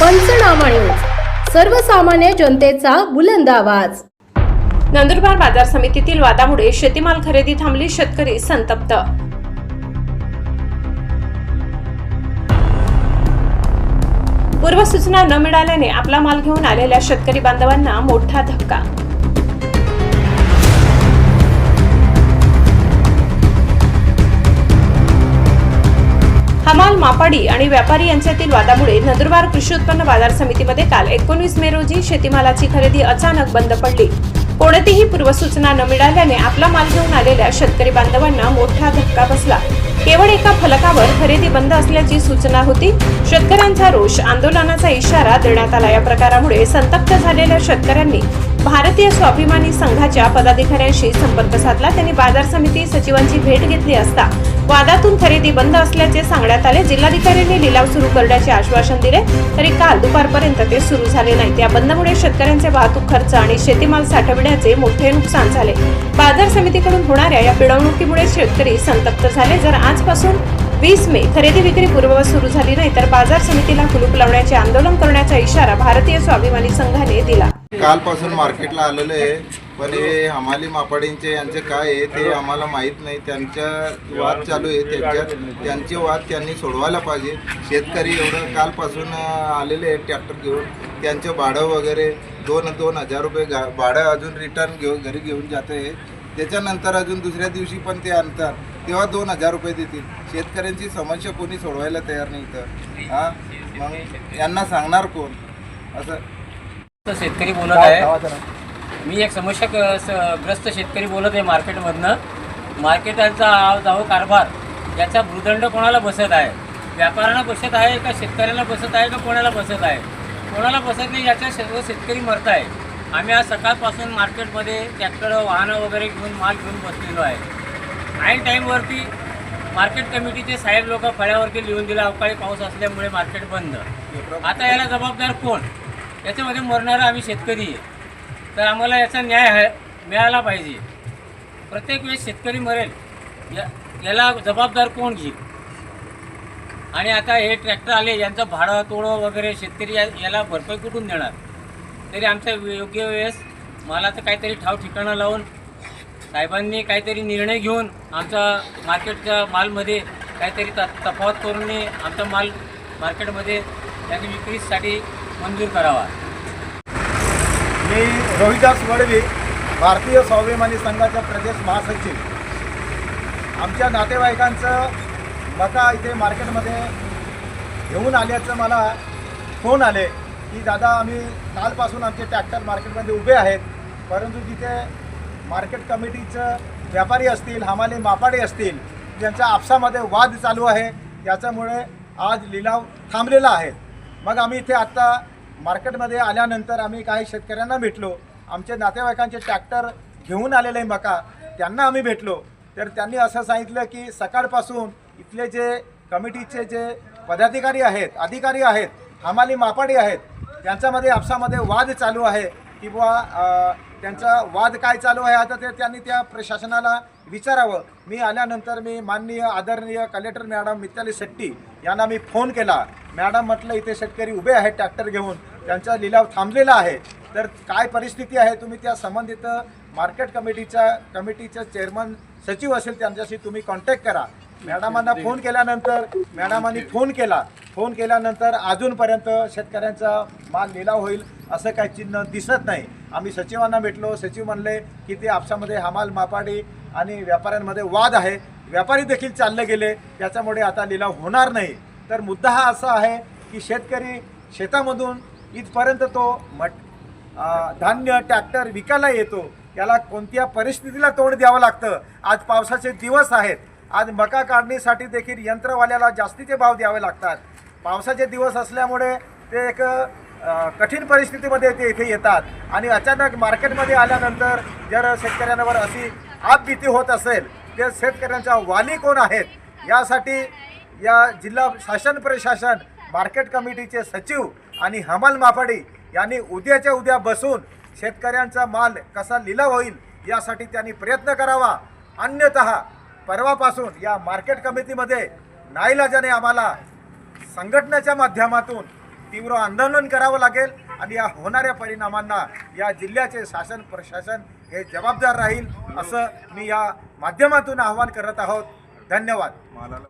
पंचनामा न्यूज. सर्वसामान्य जनतेचा बुलंद आवाज. नंदुरबार बाजार समितीतील वादामुळे शेतीमाल खरेदी थांबली शेतकरी संतप्त. पूर्वसूचना न मिळाल्याने आपला माल घेऊन आलेल्या शेतकरी बांधवांना मोठा धक्का. मापाडी आणि व्यापारी यांच्यातील वादामुळे नंदुरबार कृषी उत्पन्न बाजार समितीमध्ये काल एकोणवीस मे रोजी शेतीमालाची खरेदी अचानक बंद पडली. कोणतीही पूर्वसूचना न मिळाल्याने आपला माल घेऊन आलेल्या शेतकरी बांधवांना मोठा धक्का बसला. केवळ एका फलकावर खरेदी बंद असल्याची सूचना होती. शेतकऱ्यांचा रोष आंदोलनाचा इशारा देण्यात आला. या प्रकारामुळे संतप्त झालेल्या शेतकऱ्यांनी भारतीय स्वाभिमानी संघाच्या पदाधिकाऱ्यांशी संपर्क साधला. त्यांनी बाजार समिती सचिवांची भेट घेतली असता वादातून खरेदी बंद असल्याचे सांगण्यात आले. जिल्हाधिकाऱ्यांनी लिलाव सुरू करण्याचे आश्वासन दिले तरी काल दुपारपर्यंत ते सुरू झाले नाहीत. या बंदमुळे शेतकऱ्यांचे वाहतूक खर्च आणि शेतीमाल साठवण्याचे मोठे नुकसान झाले. बाजार समितीकडून होणाऱ्या या पिळवणुकीमुळे शेतकरी संतप्त झाले. जर आजपासून वीस मे खरेदी विक्री पूर्ववत सुरू झाली नाही तर बाजार समितीला कुलूप लावण्याचे आंदोलन करण्याचा इशारा भारतीय स्वाभिमानी संघाने दिला. कालपासून मार्केटला आलेलं आहे पण हे हमाली मापाडींचे यांचे काय आहे ते आम्हाला माहीत नाही. त्यांच्या वाद चालू आहे त्यांच्यात त्यांचे वाद त्यांनी सोडवायला पाहिजे. शेतकरी एवढं कालपासून आलेले आहेत ट्रॅक्टर घेऊन. त्यांचं भाडं वगैरे दोन दोन हजार रुपये गा भाडं अजून रिटर्न घेऊन घरी घेऊन जाते त्याच्यानंतर अजून दुसऱ्या दिवशी पण ते आणतात. तेव्हा दोन हजार रुपये देतील. शेतकऱ्यांची समस्या कोणी सोडवायला तयार नाही तर हां? मग यांना सांगणार कोण? असं. शेतकरी बोलत आहे. मी एक समस्या ग्रस्त शेतकरी बोलत आहे मार्केटमधनं. मार्केटाचा जावं कारभार याचा भूदंड कोणाला बसत आहे? व्यापाऱ्यांना बसत आहे का शेतकऱ्यांना बसत आहे का कोणाला बसत आहे? कोणाला बसत नाही याच्या सर्व शेतकरी मरत आहे. आम्ही आज सकाळपासून मार्केटमध्ये ट्रॅक्टर वाहनं वगैरे घेऊन माल घेऊन बसलेलो आहे. ऐन टाईमवरती मार्केट कमिटीचे साहेब लोक फळ्यावरती लिहून दिलं अवकाळी पाऊस असल्यामुळे मार्केट बंद. आता याला जबाबदार कोण? याच्यामध्ये मरणारा आम्ही शेतकरी आहे. तर आम्हाला याचा न्याय मिळाला पाहिजे. प्रत्येक वेळेस शेतकरी मरेल. या याला जबाबदार कोण घेईल? आणि आता हे ट्रॅक्टर आले यांचं भाडं तोडं वगैरे शेतकरी या- याला भरपाई कुठून देणार? तरी आमच्या योग्य वेळेस मला तर काहीतरी ठाव ठिकाणं लावून साहेबांनी काहीतरी निर्णय घेऊन आमचा मार्केटच्या मालमध्ये काहीतरी त तफावत करून आमचा माल मार्केटमध्ये त्याची विक्रीसाठी मंजूर करावा. मी रोहिदास वडवे भारतीय स्वाभिमानी संघाचा प्रदेश महासचिव. आमच्या नातेवाईकांचं मका इथे मार्केटमध्ये घेऊन आल्याचं मला फोन आले की दादा आम्ही कालपासून आमचे ट्रॅक्टर मार्केटमध्ये उभे आहेत परंतु तिथे मार्केट कमिटीचं व्यापारी असतील हमाली मापाडे असतील ज्यांच्या आपसामध्ये वाद चालू आहे. याच्यामुळे आज लिलाव थांबलेला आहे. मग आम्ही इथे आत्ता मार्केटमध्ये आल्यानंतर आम्ही काही शेतकऱ्यांना भेटलो. आमचे नातेवाईकांचे ट्रॅक्टर घेऊन आलेले मका. त्यांना आम्ही भेटलो. तर त्यांनी असं सांगितलं की सकाळपासून इथले जे कमिटीचे जे पदाधिकारी आहेत अधिकारी आहेत हमाली मापाडी आहेत त्यांच्यामध्ये आपसामध्ये वाद चालू आहे. की बुवा अ, त्यांचा वाद काय चालू आहे आता ते त्यांनी त्या प्रशासनाला विचारावं. मी आल्यानंतर मी माननीय आदरणीय कलेक्टर मॅडम मित्ताली शेट्टी यांना मी फोन केला. मॅडम म्हटलं इथे शेतकरी उभे आहेत ट्रॅक्टर घेऊन. त्यांचा लिलाव थांबलेला आहे. तर काय परिस्थिती आहे? तुम्ही त्या संबंधित मार्केट कमिटीच्या कमिटीच्या चेअरमन सचिव असेल त्यांच्याशी तुम्ही कॉन्टॅक्ट करा. मॅडमांना फोन केल्यानंतर मॅडमांनी फोन केला. फोन केल्यानंतर अजूनपर्यंत शेतकऱ्यांचा माल लिलाव होईल. असं काही चिन्ह दिसत नाही. आम्ही सचिवांना भेटलो. सचिव म्हणले की ते आपसामध्ये हमाल मापाडी आणि व्यापाऱ्यांमध्ये वाद आहे. व्यापारी देखील चालले गेले. त्याच्यामुळे आता लिलाव होणार नाही. तर मुद्दा हा असा आहे की शेतकरी शेतामधून इथपर्यंत तो मट धान्य ट्रॅक्टर विकायला येतो. त्याला कोणत्या परिस्थितीला तोंड द्यावं लागतं? आज पावसाचे दिवस आहेत. आज मका काढणीसाठी देखील यंत्रवाल्याला जास्तीचे भाव द्यावे लागतात. पावसाचे दिवस असल्यामुळे ते एक कठीण परिस्थितीमध्ये ते इथे येतात. आणि अचानक मार्केटमध्ये आल्यानंतर जर शेतकऱ्यांवर अशी आपभीती होत असेल तर शेतकऱ्यांच्या वाली कोण आहेत? यासाठी या जिल्हा शासन प्रशासन मार्केट कमिटीचे सचिव आणि हमाल मापाडी यांनी उद्याच्या उद्या बसून शेतकऱ्यांचा माल कसा लिलाव होईल यासाठी त्यांनी प्रयत्न करावा. अन्यतः परवापासून या मार्केट कमिटीमध्ये नाईलाजाने आम्हाला संघटनेच्या माध्यमातून तीव्र आंदोलन करावं लागेल आणि या होणाऱ्या परिणामांना या जिल्ह्याचे शासन प्रशासन हे जबाबदार राहील असं मी या माध्यमातून आवाहन करत आहोत. धन्यवाद.